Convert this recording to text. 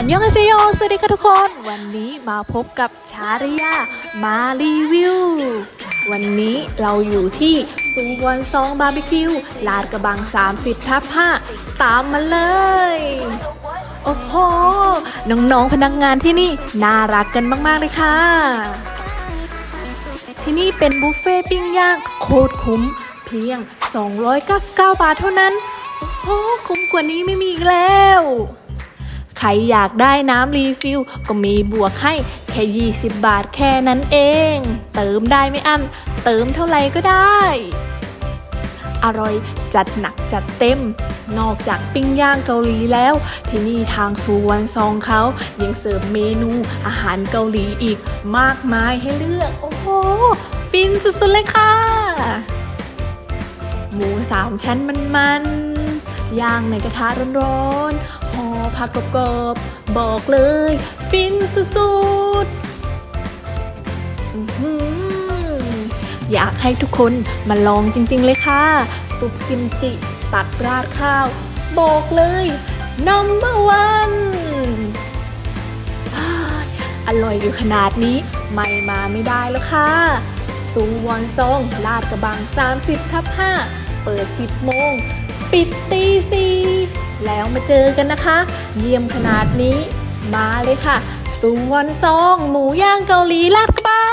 อันยองอาเซโยสวัสดีค่ะทุกคน วันนี้มาพบกับชาริยา มารีวิว วันนี้เราอยู่ที่ซูวอนซองบาร์บีคิว ลาดกระบัง 30 ทับ5ตามมาเลย โอ้โห น้องๆพนักงานที่นี่ น่ารักกันมาก ๆ เลยค่ะ ที่นี่เป็นบุฟเฟ่ต์ปิ้งย่างโคตรคุ้ม เพียง 299 บาทเท่านั้น โอ้โหคุ้มกว่านี้ไม่มีอีกแล้ว ใครอยากได้น้ำรีฟิลก็มีบวกให้แค่ 20 บาทแค่นั้นเอง เติมได้ไม่อั้น เติมเท่าไหร่ก็ได้ อร่อยจัดหนักจัดเต็ม นอกจากปิ้งย่างเกาหลีแล้ว ที่นี่ทางซูวันซองเขายังเสิร์ฟเมนูอาหารเกาหลีอีกมากมายให้เลือก โอ้โห ฟินสุดๆเลยค่ะ หมูสามชั้นมันๆ ย่างในกระทะร้อนๆห่อผักกรอบๆบอกเลย ฟินสุดๆ อยากให้ทุกคนมาลองจริงๆเลยค่ะ ซุปกิมจิตักราดข้าว บอกเลย number one อ้ายอร่อยอยู่ขนาดนี้ ไม่มาไม่ได้แล้วค่ะซูวอนซอง ลาดกระบัง 30 ทับ 5 เปิด 10 โมง ปิดตีสี่แล้วมาเจอกันนะคะ เยี่ยมขนาดนี้ มาเลยค่ะซูวอนซอง หมูย่างเกาหลีลากบ้า